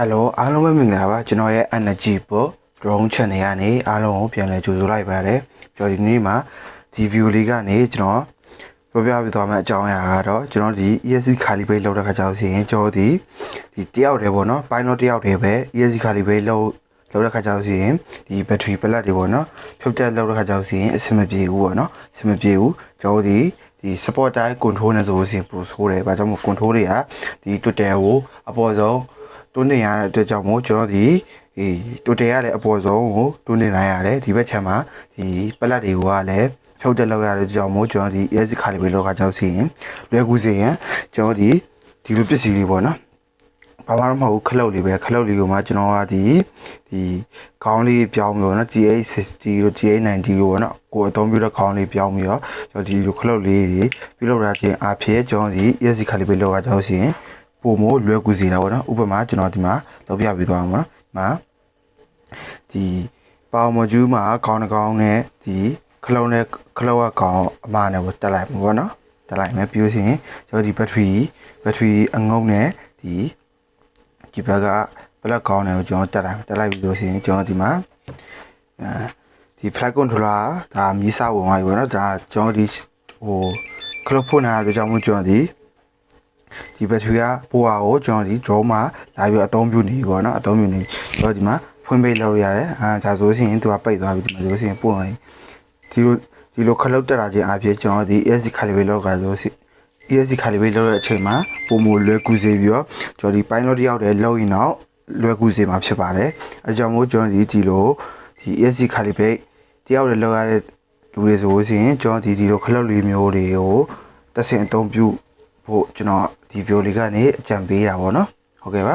ဟယ်လိုအားလုံးပဲမင်္ဂလာပါကျွန်တော်ရဲ့ energy ပေါ့ drone channel ကနေအားလုံးကိုပြန်လည်ကြိုဆိုလိုက်ပါတယ်ကျွန်တော်ဒီနေ့မှာဒီ view လေးကနေကျွန်တော်ပြောပြပြသွားမယ့်အကြောင်းအရာကတော့ကျွန်တော်ဒီ ESC calibrate လုပ်တဲ့ခါကျတော့ဆိုရင်ကျွန်တော်ဒီဒီတယောက်တည်းပေါ့နော် pilot တယောက်တည်းပဲ ESC calibrate လုပ်လုပ်တဲ့ခါကျတော့ဆိုရင်ဒီ battery plug တွေပေါ့နော်ဖြုတ်တက်လုပ်တဲ့ခါကျတော့ဆိုရင်အဆင်မပြေဘူးပေါ့နော်အဆင်မပြေဘူးကျွန်တော်ဒီဒီ support type control နဲ့ဆိုလို့ရှိရင်ပိုဆိုးတယ်။ဘာကြောင့်မို့ control တွေကဒီ Twitter ကိုအပေါ်ဆုံး တွန်းနေရတဲ့အတွက်ကြောင့်မို့ကျွန်တော်ဒီဒီတိုတယ်ရတဲ့အပေါ်ဆုံးကိုတွန်းနေလိုက်ရတယ်ဒီဘက်ခြမ်းမှာဒီပလက်တွေကလည်းဖြုတ်တက်လောက်ရတဲ့ကြောင့်မို့ကျွန်တော်ဒီ ES ခါလေးပဲလောကကြောက်စီရင်လွယ်ကူစေရင်ကျွန်တော်ဒီဒီလိုပစ္စည်းလေးပေါ့နော်ဘာမှမဟုတ်ဘူးခလုတ်လေးပဲခလုတ်လေးကိုမှကျွန်တော်ကဒီဒီခေါင်းလေးပြောင်းပြီးတော့နော် GA60 တို့ GA90 တို့ပေါ့နော်ကိုအသုံးပြုတဲ့ခေါင်းလေးပြောင်းပြီးတော့ကျွန်တော်ဒီလိုခလုတ်လေးတွေပြုလုပ်ရခြင်းအဖြစ်ကျွန်တော်ဒီ ES ခါလေးပဲလောကကြောက်စီရင် ပုံမို့လွယ်ကူစေတာပေါ့နော်ဥပမာကျွန်တော်ဒီမှာလောက်ပြပေးသွားမှာနော်ဒီမှာဒီပေါမကျူးမှာခေါင်းတစ်ကောင်နဲ့ဒီခလုံးနဲ့ခလုံးကခေါင်းအမနဲ့ပေါ့တက်လိုက်မှာပေါ့နော်တက်လိုက်မယ်ပြီးလို့ရှိရင်ကျွန်တော်ဒီဘက်ထရီဘက်ထရီအငုံနဲ့ဒီဒီဘက်ကပလက်ခေါင်းနဲ့ကိုကျွန်တော်တက်လိုက်တက်လိုက်ပြီးလို့ရှိရင်ကျွန်တော်ဒီမှာအဲဒီ flight controller ဒါမြည်စာဝင်သွားပြီပေါ့နော်ဒါကျွန်တော်ဒီဟိုခလုတ်ဖို့နေတာကြောင့်မို့ကျွန်တော်ဒီ ဒီဘက်ထရီကပိုဟာကိုကျွန်တော်ဒီ drone မှာလာပြီးအသုံးပြုနေပြီပေါ့နော်အသုံးပြုနေပြီဆိုတော့ဒီမှာဖွင့်ပေးလို့ရတယ်အာဒါဆိုရှင်သူကပိတ်သွားပြီဒီမှာဆိုရှင်ပို့ရင်ဒီလိုဒီလိုခလုတ်တက်တာချင်းအဖြစ်ကျွန်တော်ဒီ ESC calibrate လောက်ကဆိုရှင် ESC calibrate လောက်တဲ့အချိန်မှာပုံမလွယ်ကူစေပြီးတော့ကျွန်တော်ဒီ pilot တယောက်တည်းလောက်ရင်တော့လွယ်ကူစေမှာဖြစ်ပါတယ်အဲကြောင့်မို့ကျွန်တော်ဒီဒီလိုဒီ ESC calibrate တယောက်တည်းလောက်ရတဲ့လူတွေဆိုရှင်ကျွန်တော်ဒီဒီလိုခလုတ်လေးမျိုးတွေကိုတက်ဆင်အသုံးပြု ဖို့ကျွန်တော်ဒီ video လေးကနေအကြံပေးတာပေါ့နော်ဟုတ်ကဲ့ပါ